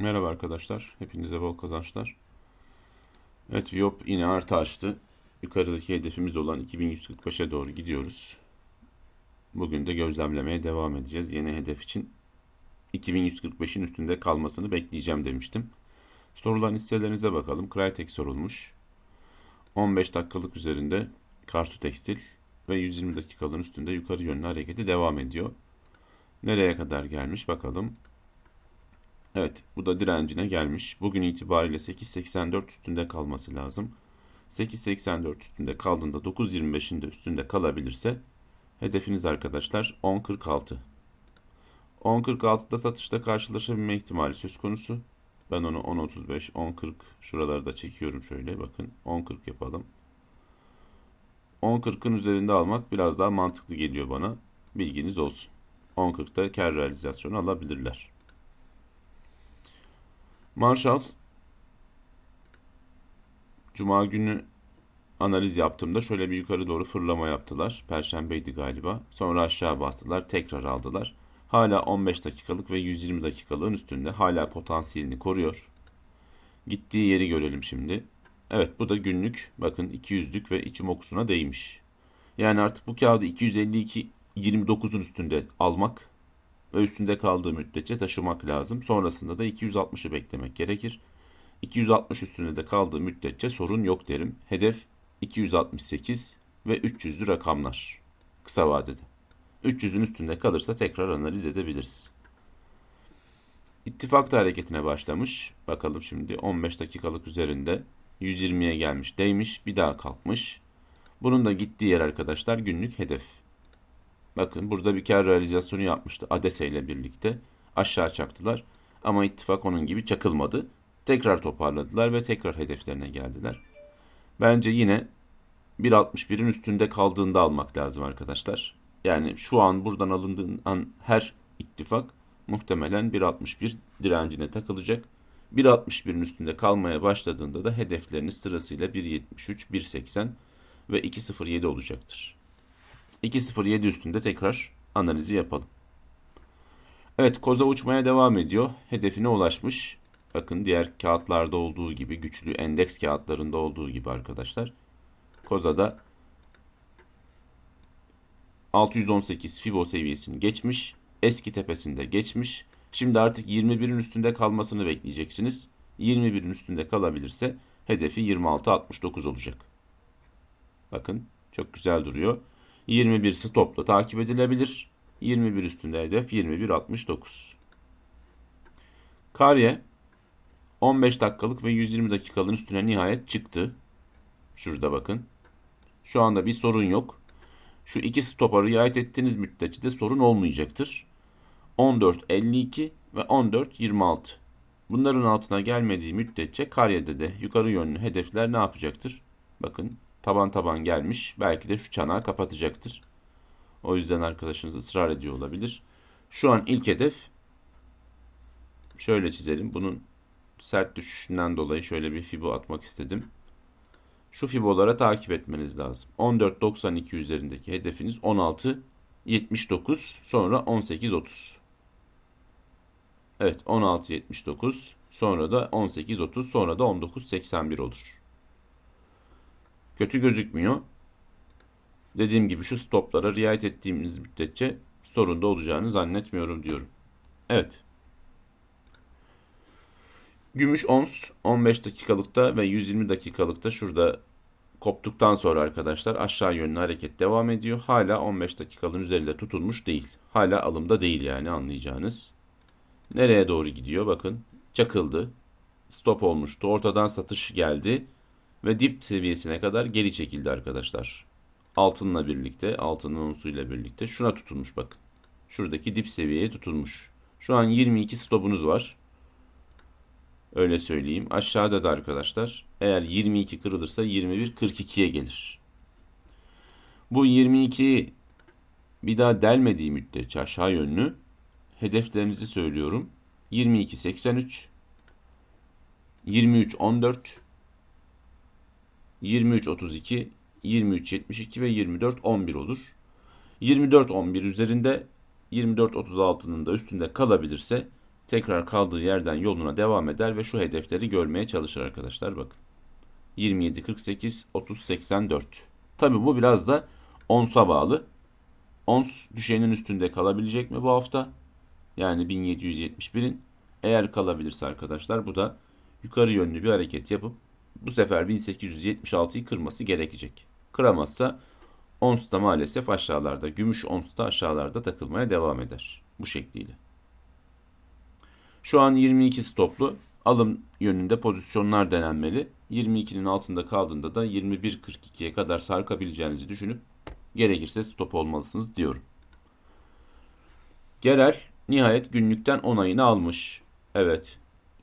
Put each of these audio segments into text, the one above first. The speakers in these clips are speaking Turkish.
Merhaba arkadaşlar. Hepinize bol kazançlar. Evet Viyop yine artı açtı. Yukarıdaki hedefimiz olan 2145'e doğru gidiyoruz. Bugün de gözlemlemeye devam edeceğiz. Yeni hedef için 2145'in üstünde kalmasını bekleyeceğim demiştim. Sorulan hisselerinize bakalım. Crytek sorulmuş. 15 dakikalık üzerinde Karsu Tekstil ve 120 dakikalığın üstünde yukarı yönlü hareketi devam ediyor. Nereye kadar gelmiş bakalım. Evet, bu da direncine gelmiş. Bugün itibariyle 8.84 üstünde kalması lazım. 8.84 üstünde kaldığında 9.25'in de üstünde kalabilirse hedefiniz arkadaşlar 10.46. 10.46'da satışta karşılaşabilme ihtimali söz konusu. Ben onu 10.35, 10.40 şuraları da çekiyorum şöyle bakın. 10.40 yapalım. 10.40'ın üzerinde almak biraz daha mantıklı geliyor bana. Bilginiz olsun. 10.40'da kar realizasyonu alabilirler. Marshall Cuma günü analiz yaptığımda şöyle bir yukarı doğru fırlama yaptılar. Perşembeydi galiba. Sonra aşağı bastılar. Tekrar aldılar. Hala 15 dakikalık ve 120 dakikalığın üstünde. Hala potansiyelini koruyor. Gittiği yeri görelim şimdi. Evet bu da günlük. Bakın 200'lük ve içim okusuna değmiş. Yani artık bu kağıdı 252 29'un üstünde almak ve üstünde kaldığı müddetçe taşımak lazım. Sonrasında da 260'ı beklemek gerekir. 260 üstünde de kaldığı müddetçe sorun yok derim. Hedef 268 ve 300'lü rakamlar kısa vadede. 300'ün üstünde kalırsa tekrar analiz edebiliriz. İttifak da hareketine başlamış. Bakalım şimdi 15 dakikalık üzerinde 120'ye gelmiş değmiş bir daha kalkmış. Bunun da gittiği yer arkadaşlar günlük hedef. Bakın burada bir kar realizasyonu yapmıştı Adese ile birlikte. Aşağı çaktılar ama ittifak onun gibi çakılmadı. Tekrar toparladılar ve tekrar hedeflerine geldiler. Bence yine 1.61'in üstünde kaldığında almak lazım arkadaşlar. Yani şu an buradan alındığın an her ittifak muhtemelen 1.61 direncine takılacak. 1.61'in üstünde kalmaya başladığında da hedefleriniz sırasıyla 1.73, 1.80 ve 2.07 olacaktır. 2.07 üstünde tekrar analizi yapalım. Evet koza uçmaya devam ediyor. Hedefine ulaşmış. Bakın diğer kağıtlarda olduğu gibi güçlü endeks kağıtlarında olduğu gibi arkadaşlar. Koza'da 618 Fibo seviyesini geçmiş. Eski tepesinde geçmiş. Şimdi artık 21'in üstünde kalmasını bekleyeceksiniz. 21'in üstünde kalabilirse hedefi 26.69 olacak. Bakın çok güzel duruyor. 21 stopla takip edilebilir. 21 üstünde hedef 21.69. Karye 15 dakikalık ve 120 dakikalığın üstüne nihayet çıktı. Şurada bakın. Şu anda bir sorun yok. Şu iki stopa riayet ettiğiniz müddetçe de sorun olmayacaktır. 14.52 ve 14.26. Bunların altına gelmediği müddetçe Karye'de de yukarı yönlü hedefler ne yapacaktır? Bakın taban taban gelmiş. Belki de şu çanağı kapatacaktır. O yüzden arkadaşınız ısrar ediyor olabilir. Şu an ilk hedef şöyle çizelim. Bunun sert düşüşünden dolayı şöyle bir fibo atmak istedim. Şu fibolara takip etmeniz lazım. 14.92 üzerindeki hedefiniz 16.79 sonra 18.30. Evet 16.79 sonra da 18.30 sonra da 19.81 olur. Kötü gözükmüyor. Dediğim gibi şu stoplara riayet ettiğimiz müddetçe sorunda olacağını zannetmiyorum diyorum. Evet. Gümüş ons 15 dakikalıkta ve 120 dakikalıkta şurada koptuktan sonra arkadaşlar aşağı yönlü hareket devam ediyor. Hala 15 dakikalığın üzerinde tutulmuş değil. Hala alımda değil yani anlayacağınız. Nereye doğru gidiyor bakın. Çakıldı. Stop olmuştu. Ortadan satış geldi. Ve dip seviyesine kadar geri çekildi arkadaşlar. Altınla birlikte, altının unsuyla birlikte şuna tutulmuş bakın. Şuradaki dip seviyeye tutulmuş. Şu an 22 stopunuz var. Öyle söyleyeyim. Aşağıda da arkadaşlar eğer 22 kırılırsa 21 42'ye gelir. Bu 22 bir daha delmediği müddetçe aşağı yönlü hedeflerinizi söylüyorum. 22 83 23 14 23 32 23 72 ve 24 11 olur. 24 11 üzerinde 24 36'nın da üstünde kalabilirse tekrar kaldığı yerden yoluna devam eder ve şu hedefleri görmeye çalışır arkadaşlar bakın. 27, 48, 30, 84. Tabi bu biraz da onsa bağlı. Ons düşenin üstünde kalabilecek mi bu hafta? Yani 1771'in. Eğer kalabilirse arkadaşlar bu da yukarı yönlü bir hareket yapıp bu sefer 1876'yı kırması gerekecek. Kıramazsa ons da maalesef aşağılarda, gümüş ons da aşağılarda takılmaya devam eder. Bu şekliyle. Şu an 22 stoplu alım yönünde pozisyonlar denenmeli. 22'nin altında kaldığında da 21.42'ye kadar sarkabileceğinizi düşünüp gerekirse stop olmalısınız diyorum. Gerel nihayet günlükten onayını almış. Evet.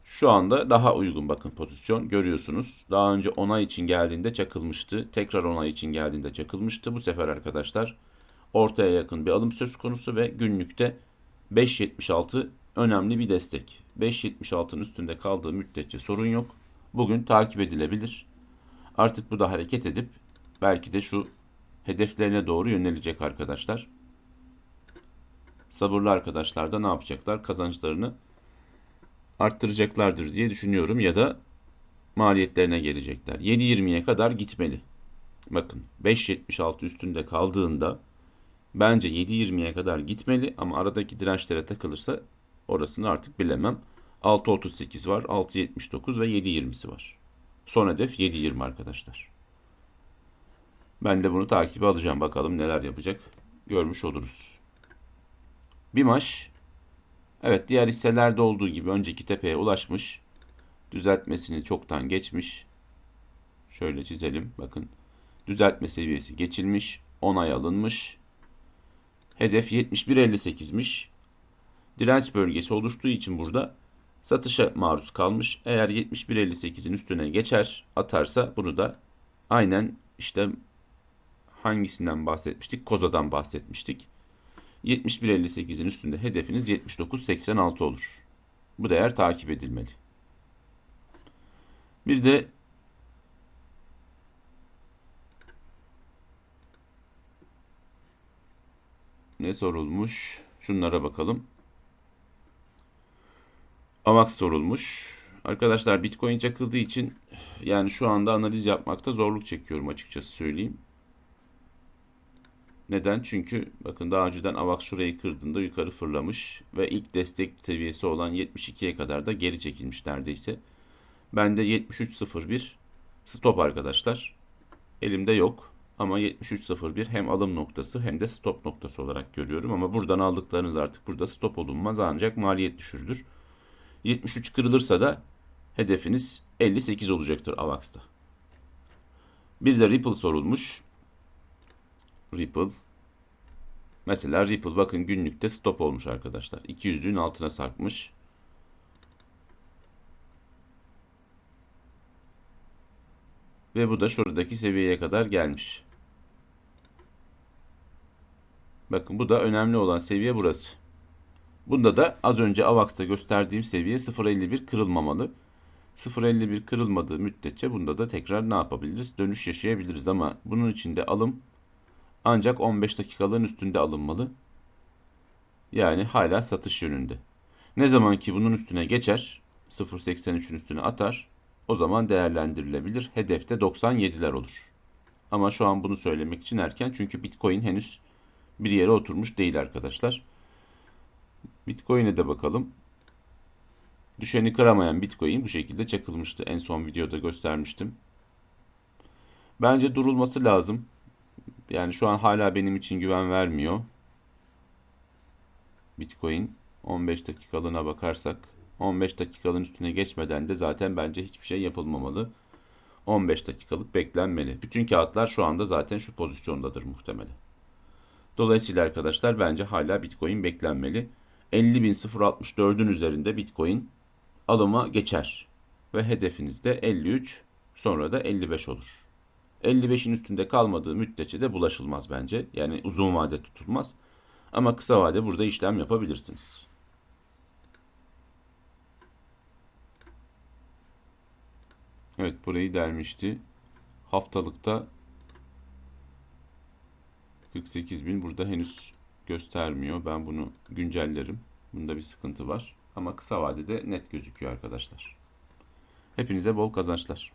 Şu anda daha uygun bakın pozisyon görüyorsunuz. Daha önce onay için geldiğinde çakılmıştı. Tekrar onay için geldiğinde çakılmıştı. Bu sefer arkadaşlar ortaya yakın bir alım söz konusu ve günlükte 5.76 önemli bir destek. 5.76'ın üstünde kaldığı müddetçe sorun yok. Bugün takip edilebilir. Artık bu da hareket edip belki de şu hedeflerine doğru yönelecek arkadaşlar. Sabırlı arkadaşlar da ne yapacaklar? Kazançlarını arttıracaklardır diye düşünüyorum ya da maliyetlerine gelecekler. 7.20'ye kadar gitmeli. Bakın 5.76 üstünde kaldığında bence 7.20'ye kadar gitmeli ama aradaki dirençlere takılırsa orasını artık bilemem. 6.38 var, 6.79 ve 7.20'si var. Son hedef 7.20 arkadaşlar. Ben de bunu takibe alacağım. Bakalım neler yapacak. Görmüş oluruz. Bimaş Evet diğer hisselerde olduğu gibi önceki tepeye ulaşmış. Düzeltmesini çoktan geçmiş. Şöyle çizelim bakın. Düzeltme seviyesi geçilmiş. Onay alınmış. Hedef 71.58'miş. Direnç bölgesi oluştuğu için burada satışa maruz kalmış. Eğer 71.58'in üstüne geçer atarsa bunu da aynen işte hangisinden bahsetmiştik? Koza'dan bahsetmiştik. 71.58'in üstünde hedefiniz 79.86 olur. Bu değer takip edilmeli. Bir de ne sorulmuş? Şunlara bakalım. AVAX sorulmuş. Arkadaşlar Bitcoin çakıldığı için yani şu anda analiz yapmakta zorluk çekiyorum açıkçası söyleyeyim. Neden? Çünkü bakın daha önceden AVAX şurayı kırdığında yukarı fırlamış ve ilk destek seviyesi olan 72'ye kadar da geri çekilmiş neredeyse. Bende 73.01 stop arkadaşlar. Elimde yok ama 73.01 hem alım noktası hem de stop noktası olarak görüyorum. Ama buradan aldıklarınız artık burada stop olunmaz ancak maliyet düşürülür. 73 kırılırsa da hedefiniz 58 olacaktır AVAX'ta. Bir de Ripple sorulmuş. Ripple. Mesela Ripple bakın günlükte stop olmuş arkadaşlar. 200'lüğün altına sarkmış. Ve bu da şuradaki seviyeye kadar gelmiş. Bakın bu da önemli olan seviye burası. Bunda da az önce AVAX'ta gösterdiğim seviye 0.51 kırılmamalı. 0.51 kırılmadığı müddetçe bunda da tekrar ne yapabiliriz? Dönüş yaşayabiliriz ama bunun için de alım ancak 15 dakikalığın üstünde alınmalı. Yani hala satış yönünde. Ne zaman ki bunun üstüne geçer, 0.83'ün üstüne atar, o zaman değerlendirilebilir. Hedefte 97'ler olur. Ama şu an bunu söylemek için erken çünkü Bitcoin henüz bir yere oturmuş değil arkadaşlar. Bitcoin'e de bakalım. Düşeni kıramayan Bitcoin bu şekilde çakılmıştı. En son videoda göstermiştim. Bence durulması lazım. Yani şu an hala benim için güven vermiyor. Bitcoin 15 dakikalığına bakarsak 15 dakikalığın üstüne geçmeden de zaten bence hiçbir şey yapılmamalı. 15 dakikalık beklenmeli. Bütün kağıtlar şu anda zaten şu pozisyondadır muhtemelen. Dolayısıyla arkadaşlar bence hala Bitcoin beklenmeli. 50.064'ün üzerinde Bitcoin alıma geçer. Ve hedefiniz de 53 sonra da 55 olur. 55'in üstünde kalmadığı müddetçe de bulaşılmaz bence. Yani uzun vade tutulmaz. Ama kısa vade burada işlem yapabilirsiniz. Evet burayı delmişti. Haftalıkta 48 bin burada henüz göstermiyor. Ben bunu güncellerim. Bunda bir sıkıntı var. Ama kısa vadede net gözüküyor arkadaşlar. Hepinize bol kazançlar.